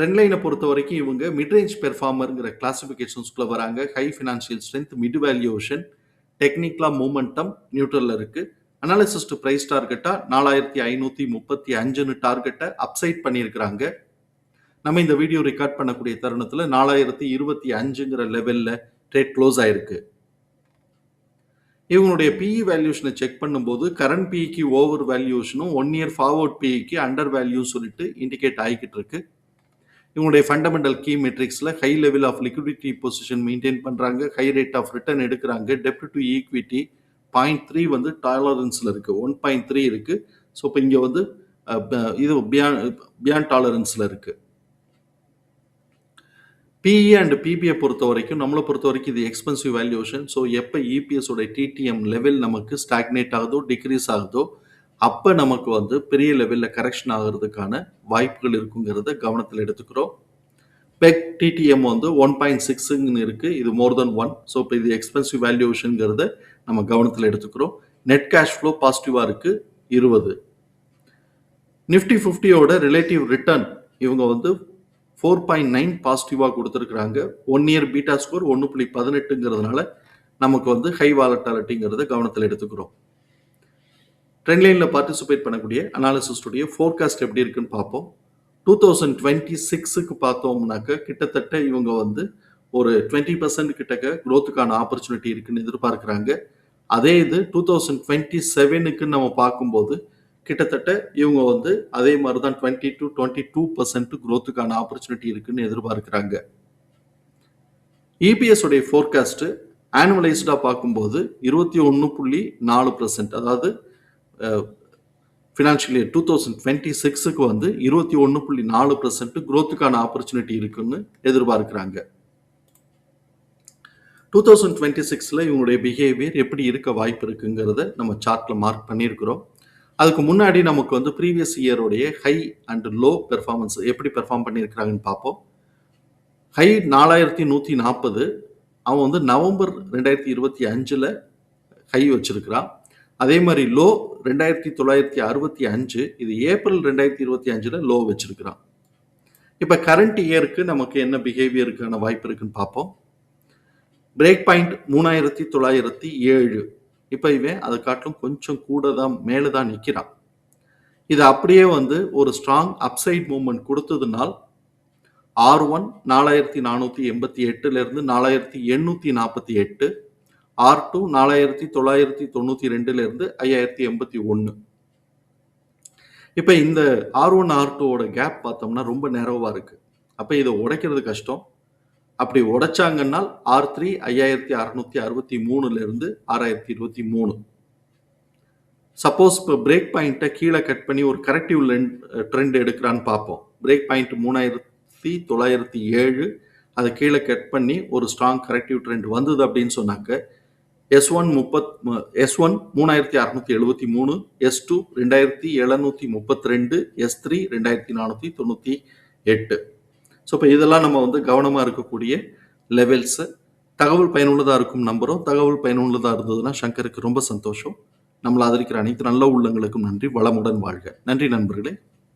Trend லைனை பொறுத்த வரைக்கும் இவங்க மிட்ரேஞ்ச் பெர்ஃபார்மருங்கிற கிளாசிஃபிகேஷன்ஸ்குள்ளே வராங்க. High financial strength mid valuation டெக்னிக்கலாக மூமெண்டம் நியூட்ரலில் இருக்குது அனாலிசிஸ் டு ப்ரைஸ் டார்கெட்டாக நாலாயிரத்தி ஐநூற்றி முப்பத்தி அஞ்சுன்னு டார்கெட்டை அப்சைட் பண்ணியிருக்கிறாங்க. நம்ம இந்த வீடியோ ரெக்கார்ட் பண்ணக்கூடிய தருணத்தில் நாலாயிரத்தி இருபத்தி அஞ்சுங்கிற லெவலில் ட்ரேட் க்ளோஸ் ஆயிருக்கு. இவங்களுடைய பிஇ வேல்யூஷனை செக் பண்ணும்போது கரண்ட் பிஇக்கு ஓவர் வேல்யூஷனும் ஒன் இயர் ஃபார்வர்ட் பிஇக்கு அண்டர் வேல்யூ சொல்லிட்டு இண்டிகேட் ஆகிக்கிட்டு இருக்குது இவங்களுடைய fundamental key மெட்ரிக்ஸில் high level of liquidity position maintain பண்ணுறாங்க ஹை ரேட் ஆஃப் ரிட்டர்ன் எடுக்கிறாங்க. டெப்ட் டு ஈக்விட்டி பாயிண்ட் த்ரீ வந்து டாலரன்ஸில் இருக்குது ஒன் பாயிண்ட் த்ரீ இருக்குது ஸோ இப்போ இங்கே வந்து இது பியான் பியான் டாலரன்ஸில் இருக்குது பிஇ அண்ட் பிபிஐ பொறுத்த வரைக்கும் நம்மளை பொறுத்த வரைக்கும் இது எக்ஸ்பென்சிவ் வேல்யூஷன் ஸோ எப்போ இபிஎஸோட டிடிஎம் லெவல் நமக்கு ஸ்டாக்னேட் ஆகுதோ டிக்ரீஸ் ஆகுதோ அப்போ நமக்கு வந்து பெரிய லெவலில் கரெக்ஷன் ஆகிறதுக்கான வாய்ப்புகள் இருக்குங்கிறத கவனத்தில் எடுத்துக்கிறோம். பெக் டிடிஎம் வந்து ஒன் பாயிண்ட் சிக்ஸுங்கன்னு இருக்குது இது மோர் தென் ஒன் ஸோ இப்போ இது எக்ஸ்பென்சிவ் வேல்யூஷனுங்கிறத நம்ம கவனத்தில் எடுத்துக்கிறோம். நெட் கேஷ் ஃப்ளோ பாசிட்டிவாக இருக்குது இருபது. நிஃப்டி ஃபிஃப்டியோட ரிலேட்டிவ் ரிட்டர்ன் இவங்க வந்து ஃபோர் பாயிண்ட் நைன் பாசிட்டிவாக கொடுத்துருக்குறாங்க. ஒன் இயர் பீட்டா ஸ்கோர் ஒன்று புள்ளி பதினெட்டுங்கிறதுனால நமக்கு வந்து ஹை வாலட்டாலிட்டிங்கிறத கவனத்தில் எடுத்துக்கிறோம். ட்ரெண்ட் லைனில் பார்ட்டிசிபேட் பண்ணக்கூடிய அனாலிசிஸ்டுடைய ஃபோர்காஸ்ட் எப்படி இருக்குன்னு பார்ப்போம். டூ தௌசண்ட் டுவெண்ட்டி சிக்ஸுக்கு பார்த்தோம்னாக்க கிட்டத்தட்ட இவங்க வந்து ஒரு டுவெண்ட்டி பர்சன்ட் கிட்டக்க க்ரோத்துக்கான ஆப்பர்ச்சுனிட்டி இருக்குன்னு எதிர்பார்க்குறாங்க. அதே இது டூ தௌசண்ட் டுவெண்ட்டி செவனுக்குன்னு நம்ம பார்க்கும்போது கிட்டத்தட்ட இவங்க வந்து அதே மாதிரி தான் twenty to twenty two percent க்ரோத்துக்கான opportunity இருக்குன்னு எதிர்பார்க்குறாங்க இபிஎஸ் உடைய ஃபோர்காஸ்ட்டு ஆனுவலைஸ்டாக பார்க்கும்போது இருபத்தி ஒன்று புள்ளி நாலு பர்சன்ட் அதாவது financial year two thousand twenty சிக்ஸுக்கு வந்து இருபத்தி ஒன்று புள்ளி நாலு பர்சன்ட் க்ரோத்துக்கான ஆப்பர்ச்சுனிட்டி இருக்குன்னு எதிர்பார்க்குறாங்க. டூ தௌசண்ட் டுவெண்ட்டி சிக்ஸில் இவங்களுடைய பிஹேவியர் எப்படி இருக்க வாய்ப்பு இருக்குங்கிறத நம்ம சார்ட்டில் மார்க் பண்ணியிருக்கிறோம். அதுக்கு முன்னாடி நமக்கு வந்து ப்ரீவியஸ் இயருடைய ஹை அண்ட் லோ பெர்ஃபார்மன்ஸ் எப்படி பெர்ஃபார்ம் பண்ணியிருக்கிறாங்கன்னு பார்ப்போம். ஹை நாலாயிரத்தி நூற்றி நாற்பது அவன் வந்து நவம்பர் ரெண்டாயிரத்தி இருபத்தி அஞ்சில் ஹை வச்சிருக்கிறான். அதே மாதிரி லோ ரெண்டாயிரத்தி தொள்ளாயிரத்தி அறுபத்தி அஞ்சு இது ஏப்ரல் ரெண்டாயிரத்தி இருபத்தி அஞ்சில் லோ வச்சிருக்கிறான். இப்போ கரண்ட் இயருக்கு நமக்கு என்ன பிஹேவியருக்கான வாய்ப்பு இருக்குன்னு பார்ப்போம். பிரேக் பாயிண்ட் மூணாயிரத்தி தொள்ளாயிரத்தி ஏழு. இப்போ இவன் அதை காட்டிலும் கொஞ்சம் கூட தான் மேலே தான் நிற்கிறான் இது அப்படியே வந்து ஒரு ஸ்ட்ராங் அப்சைட் மூமெண்ட் கொடுத்ததுனால் ஆர் ஒன் நாலாயிரத்தி நானூற்றி எண்பத்தி எட்டுலேருந்து நாலாயிரத்தி எண்ணூற்றி நாற்பத்தி எட்டு ஆர் டூ நாலாயிரத்தி தொள்ளாயிரத்தி தொண்ணூற்றி ரெண்டுலேருந்து ஐயாயிரத்தி எண்பத்தி ஒன்று இப்போ இந்த ஆர் ஒன் ஆர் டூவோட கேப் பார்த்தோம்னா ரொம்ப நேரோவாக இருக்குது அப்போ இதை உடைக்கிறது கஷ்டம். அப்படி உடைச்சாங்கன்னா ஆர் த்ரீ ஐயாயிரத்தி அறநூற்றி அறுபத்தி மூணுலேருந்து ஆறாயிரத்தி இருபத்தி மூணு. சப்போஸ் இப்போ பிரேக் பாயிண்ட்டை கீழே கட் பண்ணி ஒரு கரெக்டிவ் ட்ரெண்ட் எடுக்கிறான்னு பார்ப்போம். பிரேக் பாயிண்ட் மூணாயிரத்தி தொள்ளாயிரத்தி ஏழு அதை கீழே கட் பண்ணி ஒரு ஸ்ட்ராங் கரெக்டிவ் ட்ரெண்ட் வந்தது அப்படின்னு சொன்னாக்க எஸ் ஒன் முப்பத் எஸ் ஒன் மூணாயிரத்தி அறநூற்றி எழுபத்தி மூணு எஸ் டூ ரெண்டாயிரத்தி எழுநூற்றி முப்பத்தி ரெண்டு எஸ் த்ரீ ரெண்டாயிரத்தி நானூற்றி தொண்ணூற்றி எட்டு. ஸோ இப்போ இதெல்லாம் நம்ம வந்து கவனமாக இருக்கக்கூடிய லெவல்ஸு தகவல் பயனுள்ளதாக இருக்கும் நம்பரும் தகவல் பயனுள்ளதாக இருந்ததுன்னா சங்கருக்கு ரொம்ப சந்தோஷம். நம்மளை ஆதரிக்கிற அனைத்து நல்ல உள்ளங்களுக்கும் நன்றி. வளமுடன் வாழ்க. நன்றி நண்பர்களே.